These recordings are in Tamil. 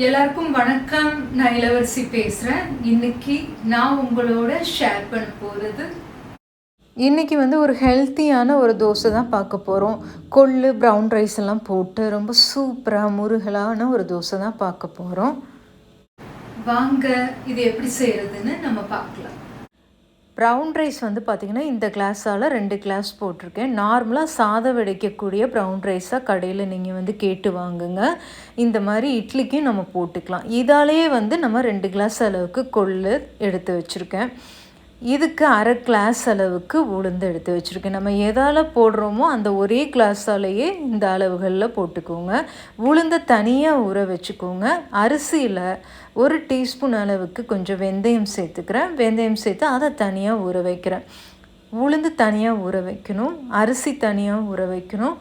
எல்லாருக்கும் வணக்கம். நான் இளவரசி பேசுகிறேன் இன்னைக்கு நான் உங்களோட ஷேர் பண்ண போகிறது இன்றைக்கி வந்து ஒரு ஹெல்த்தியான ஒரு தோசை தான் பார்க்க போகிறோம் கொள்ளு ப்ரௌன் ரைஸ் எல்லாம் போட்டு ரொம்ப சூப்பராக முருகலான ஒரு தோசை தான் பார்க்க போகிறோம் வாங்க இது எப்படி செய்கிறதுன்னு நம்ம பார்க்கலாம். ப்ரௌன் ரைஸ் வந்து பார்த்திங்கன்னா இந்த கிளாஸால் ரெண்டு கிளாஸ் போட்டிருக்கேன். நார்மலாக சாதம் வெடிக்கக்கூடிய ப்ரௌன் ரைஸாக கடையில் நீங்கள் வந்து கேட்டு வாங்குங்க. இந்த மாதிரி இட்லிக்கும் நம்ம போட்டுக்கலாம். இதாலேயே வந்து நம்ம ரெண்டு கிளாஸ் அளவுக்கு கொள்ளு எடுத்து வச்சுருக்கேன். இதுக்கு அரை கிளாஸ் அளவுக்கு உளுந்து எடுத்து வச்சுருக்கேன். நம்ம எதால் போடுறோமோ அந்த ஒரே கிளாஸாலேயே இந்த அளவுகளில் போட்டுக்கோங்க. உளுந்தை தனியாக ஊற வச்சுக்கோங்க. அரிசியில் ஒரு டீஸ்பூன் அளவுக்கு கொஞ்சம் வெந்தயம் சேர்த்துக்கிறேன். வெந்தயம் சேர்த்து அதை தனியாக ஊற வைக்கிறேன். உளுந்து தனியாக ஊற வைக்கணும். அரிசி தனியாக ஊற வைக்கணும்.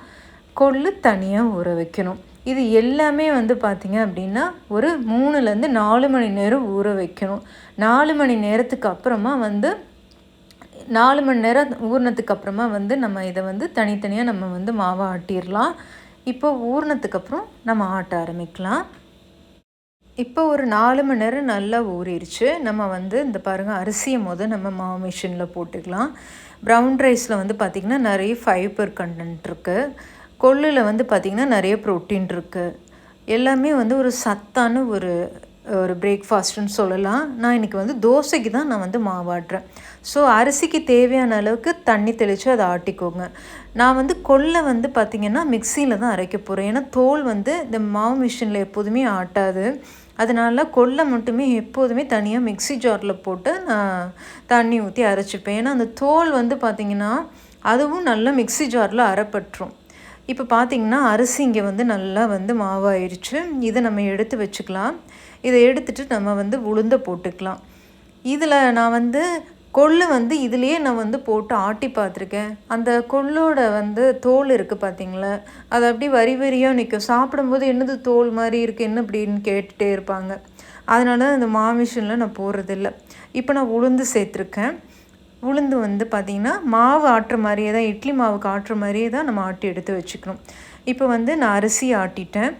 கொள்ளு தனியாக ஊற வைக்கணும். இது எல்லாமே வந்து பார்த்திங்க அப்படின்னா ஒரு மூணுலேருந்து நாலு மணி நேரம் ஊற வைக்கணும். நாலு மணி நேரத்துக்கு அப்புறமா வந்து நாலு மணி நேரம் ஊறினதுக்கு அப்புறமா வந்து நம்ம இதை வந்து தனித்தனியாக நம்ம வந்து மாவை ஆட்டிடலாம் இப்போ ஊறினதுக்கப்புறம் நம்ம ஆட்ட ஆரம்பிக்கலாம். இப்போ ஒரு நாலு மணி நேரம் நல்லா ஊறிடுச்சு நம்ம வந்து இந்த பாருங்கள் அரிசியை மொதல் நம்ம மாவு மிஷினில் போட்டுக்கலாம். ப்ரௌன் ரைஸில் வந்து பார்த்திங்கன்னா நிறைய ஃபைபர் கண்டென்ட் இருக்குது கொள்ளில் வந்து பார்த்திங்கன்னா நிறைய ப்ரோட்டீன் இருக்குது எல்லாமே வந்து ஒரு சத்தான ஒரு ஒரு பிரேக்ஃபாஸ்ட்டுன்னு சொல்லலாம். நான் இன்றைக்கி வந்து தோசைக்கு தான் நான் வந்து மாவாடுறேன் ஸோ அரிசிக்கு தேவையான அளவுக்கு தண்ணி தெளித்து அதை ஆட்டிக்கோங்க. நான் வந்து கொள்ளை வந்து பார்த்திங்கன்னா மிக்சியில் தான் அரைக்க போகிறேன் ஏன்னா தோல் வந்து இந்த மாவு மிஷினில் எப்போதுமே ஆட்டாது. அதனால கொள்ளை மட்டுமே எப்போதுமே தனியாக மிக்சி ஜாரில் போட்டு நான் தண்ணி ஊற்றி அரைச்சிப்பேன். ஏன்னா அந்த தோல் வந்து பார்த்திங்கன்னா அதுவும் நல்லா மிக்சி ஜாரில் அரைப்பட்டுரும் இப்போ பார்த்திங்கன்னா அரிசி இங்கே வந்து நல்லா வந்து மாவாயிருச்சு. இதை நம்ம எடுத்து வச்சுக்கலாம். இதை எடுத்துட்டு நம்ம வந்து உளுந்த போட்டுக்கலாம். இதில் நான் வந்து கொள்ளு வந்து இதுலேயே நான் வந்து போட்டு ஆட்டி பார்த்துருக்கேன். அந்த கொள்ளோட வந்து தோல் இருக்குது பார்த்தீங்களா? அது அப்படி வரி வரியாக நிற்கும். சாப்பிடும்போது என்னது தோல் மாதிரி இருக்குது என்ன அப்படின்னு கேட்டுகிட்டே இருப்பாங்க. அதனால அந்த மாமிஷனில் நான் போடுறதில்ல. இப்போ நான் உளுந்து சேர்த்துருக்கேன். உளுந்து வந்து பார்த்திங்கன்னா மாவு ஆட்டுற மாதிரியே தான் இட்லி மாவுக்கு ஆட்டுற மாதிரியே தான் நம்ம ஆட்டி எடுத்து வச்சுக்கணும். இப்போ வந்து நான் அரிசி ஆட்டிட்டேன்.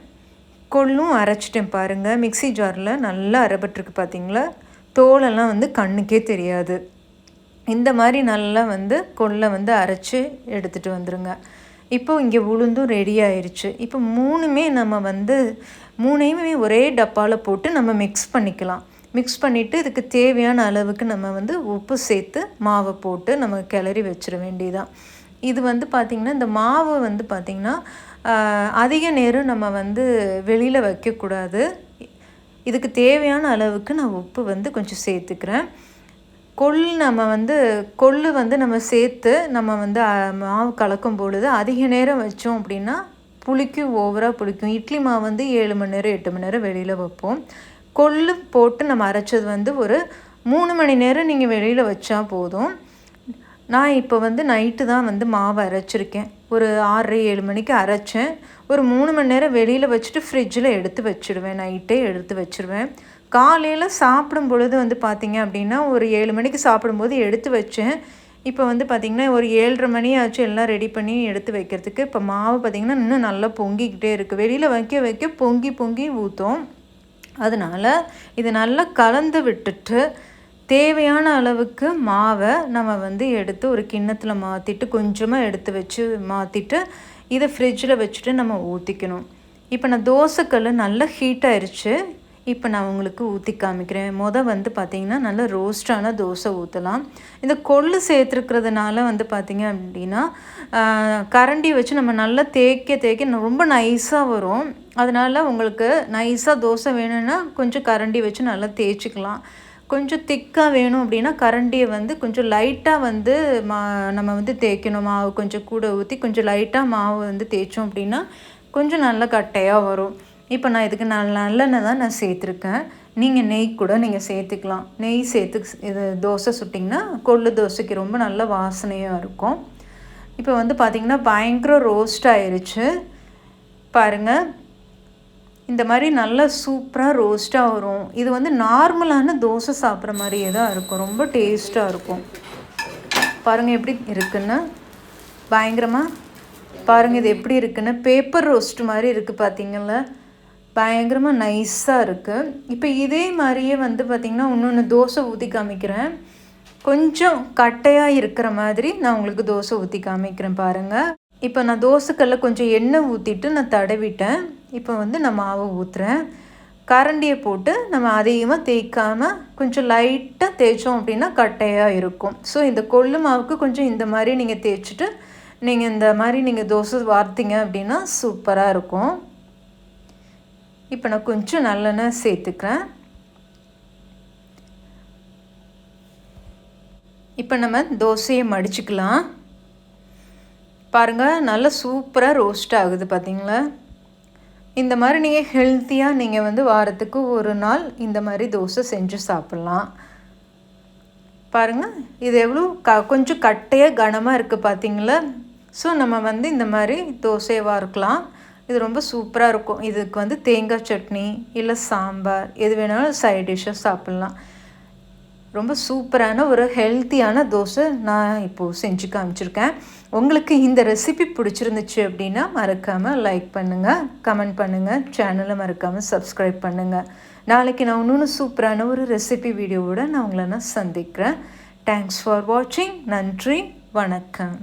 கொள்ளும் அரைச்சிட்டேன் பாருங்கள் மிக்சி ஜாரில் நல்லா அரைபட்டுருக்கு பார்த்தீங்களா? தோலெல்லாம் வந்து கண்ணுக்கே தெரியாது. இந்த மாதிரி நல்லா வந்து கொள்ளை வந்து அரைச்சி எடுத்துகிட்டு வந்துடுங்க இப்போ இங்கே உளுந்தும் ரெடி ஆயிடுச்சு இப்போ மூணுமே நம்ம வந்து மூணையுமே ஒரே டப்பாவில் போட்டு நம்ம மிக்ஸ் பண்ணிக்கலாம். மிக்ஸ் பண்ணிவிட்டு இதுக்கு தேவையான அளவுக்கு நம்ம வந்து உப்பு சேர்த்து மாவை போட்டு நம்ம கிளறி வச்சிட வேண்டியதான் இது வந்து பார்த்திங்கன்னா இந்த மாவு வந்து பார்த்திங்கன்னா அதிக நேரம் நம்ம வந்து வெளியில் வைக்கக்கூடாது. இதுக்கு தேவையான அளவுக்கு நான் உப்பு வந்து கொஞ்சம் சேர்த்துக்கிறேன். கொள் நம்ம வந்து கொள்ளு வந்து நம்ம சேர்த்து நம்ம வந்து மாவு கலக்கும் பொழுது அதிக நேரம் வச்சோம் அப்படின்னா புளிக்கும் ஓவராக புளிக்கும். இட்லி மாவு வந்து ஏழு மணி நேரம் எட்டு மணி நேரம் வெளியில் வைப்போம். கொள்ளு போட்டு நம்ம அரைச்சது வந்து ஒரு மூணு மணி நேரம் நீங்கள் வெளியில் வச்சா போதும். நான் இப்போ வந்து நைட்டு தான் வந்து மாவை அரைச்சிருக்கேன். ஒரு ஆறரை ஏழு மணிக்கு அரைச்சேன். ஒரு மூணு மணி நேரம் வெளியில் வச்சுட்டு ஃப்ரிட்ஜில் எடுத்து வச்சுடுவேன் நைட்டே எடுத்து வச்சுருவேன். காலையில் சாப்பிடும் பொழுது வந்து பார்த்திங்க அப்படின்னா ஒரு ஏழு மணிக்கு சாப்பிடும்போது எடுத்து வச்சேன். இப்போ வந்து பார்த்திங்கன்னா ஒரு ஏழரை மணி ஆச்சு எல்லாம் ரெடி பண்ணி எடுத்து வைக்கிறதுக்கு. இப்போ மாவு பார்த்திங்கன்னா இன்னும் நல்லா பொங்கிக்கிட்டே இருக்குது வெளியில் வைக்க வைக்க பொங்கி பொங்கி ஊற்றும் அதனால் இது நல்லா கலந்து விட்டுட்டு தேவையான அளவுக்கு மாவை நம்ம வந்து எடுத்து ஒரு கிண்ணத்தில் மாற்றிட்டு கொஞ்சமாக எடுத்து வச்சு மாற்றிட்டு இதை ஃப்ரிட்ஜில் வச்சுட்டு நம்ம ஊற்றிக்கணும் இப்போ நான் தோசைக்கல் நல்லா ஹீட் ஆயிடுச்சு இப்போ நான் உங்களுக்கு ஊற்றி காமிக்கிறேன். மொதல் வந்து பார்த்திங்கன்னா நல்ல ரோஸ்டான தோசை ஊற்றலாம் இந்த கொள்ளு சேர்த்துருக்கிறதுனால வந்து பார்த்திங்க அப்படின்னா கரண்டி வச்சு நம்ம நல்லா தேய்க்க தேய்க்க ரொம்ப நைஸாக வரும். அதனால் உங்களுக்கு நைஸாக தோசை வேணும்னா கொஞ்சம் கரண்டி வச்சு நல்லா தேய்ச்சிக்கலாம். கொஞ்சம் திக்காக வேணும் அப்படின்னா கரண்டியை வந்து கொஞ்சம் லைட்டாக வந்து மா நம்ம வந்து தேய்க்கணும். மாவு கொஞ்சம் கூட ஊற்றி கொஞ்சம் லைட்டாக மாவு வந்து தேய்ச்சோம் அப்படின்னா கொஞ்சம் நல்லா கட்டையாக வரும். இப்போ நான் இதுக்கு நல்ல நல்லெண்ணெய் தான் நான் சேர்த்துருக்கேன். நீங்கள் நெய் கூட நீங்கள் சேர்த்துக்கலாம். நெய் சேர்த்து இது தோசை சுட்டிங்கன்னா கொள்ளு தோசைக்கு ரொம்ப நல்ல வாசனையாக இருக்கும். இப்போ வந்து பார்த்திங்கன்னா பயங்கர ரோஸ்ட் ஆயிடுச்சு பாருங்கள் இந்த மாதிரி நல்லா சூப்பராக ரோஸ்ட்டாக வரும். இது வந்து நார்மலான தோசை சாப்பிட்ற மாதிரியே தான் இருக்கும். ரொம்ப டேஸ்ட்டாக இருக்கும். பாருங்கள் எப்படி இருக்குன்னு. பயங்கரமாக பாருங்கள் இது எப்படி இருக்குன்னு. பேப்பர் ரோஸ்ட் மாதிரி இருக்குது பார்த்தீங்களா பயங்கரமாக நைஸாக இருக்குது இப்போ இதே மாதிரியே வந்து பார்த்திங்கன்னா இன்னொன்று தோசை ஊற்றி காமிக்கிறேன். கொஞ்சம் கட்டையாக இருக்கிற மாதிரி நான் உங்களுக்கு தோசை ஊற்றி காமிக்கிறேன் பாருங்கள் இப்போ நான் தோசைக்கல்ல கொஞ்சம் எண்ணெய் ஊற்றிட்டு நான் தடவிட்டேன். இப்போ வந்து நான் மாவை ஊற்றுறேன் கரண்டியை போட்டு நம்ம அதிகமாக தேய்க்காமல் கொஞ்சம் லைட்டாக தேய்ச்சோம் அப்படின்னா கட்டையாக இருக்கும். ஸோ இந்த கொள்ளு மாவுக்கு கொஞ்சம் இந்த மாதிரி நீங்கள் தேய்ச்சிட்டு நீங்கள் இந்த மாதிரி நீங்கள் தோசை வார்த்தீங்க அப்படின்னா சூப்பராக இருக்கும். இப்போ நான் கொஞ்சம் நல்லெண்ணெய் சேர்த்துக்கிறேன். இப்போ நம்ம தோசையை மடிச்சுக்கலாம். பாருங்கள் நல்லா சூப்பராக ரோஸ்ட் ஆகுது பார்த்தீங்களா இந்த மாதிரி நீங்கள் ஹெல்த்தியாக நீங்கள் வந்து வாரத்துக்கு ஒரு நாள் இந்த மாதிரி தோசை செஞ்சு சாப்பிட்லாம். பாருங்கள் இது எவ்வளோ க கொஞ்சம் கட்டையாக கனமாக இருக்குது பார்த்தீங்களா ஸோ நம்ம வந்து இந்த மாதிரி தோசையை வார்க்கலாம் இது ரொம்ப சூப்பராக இருக்கும். இதுக்கு வந்து தேங்காய் சட்னி இல்லை சாம்பார். எது வேணாலும் சைட் டிஷ்ஷாக சாப்பிட்லாம். ரொம்ப சூப்பரான ஒரு ஹெல்த்தியான தோசை நான் இப்போது செஞ்சு காமிச்சிருக்கேன். உங்களுக்கு இந்த ரெசிபி பிடிச்சிருந்துச்சு அப்படின்னா மறக்காமல் லைக் பண்ணுங்கள் கமெண்ட் பண்ணுங்கள் சேனலை மறக்காமல் சப்ஸ்கிரைப் பண்ணுங்கள் நாளைக்கு நான் இன்னொன்று சூப்பரான ஒரு ரெசிபி வீடியோவோட நான் உங்களை நான் சந்திக்கிறேன். தேங்க்ஸ் ஃபார் வாட்சிங் நன்றி. வணக்கம்.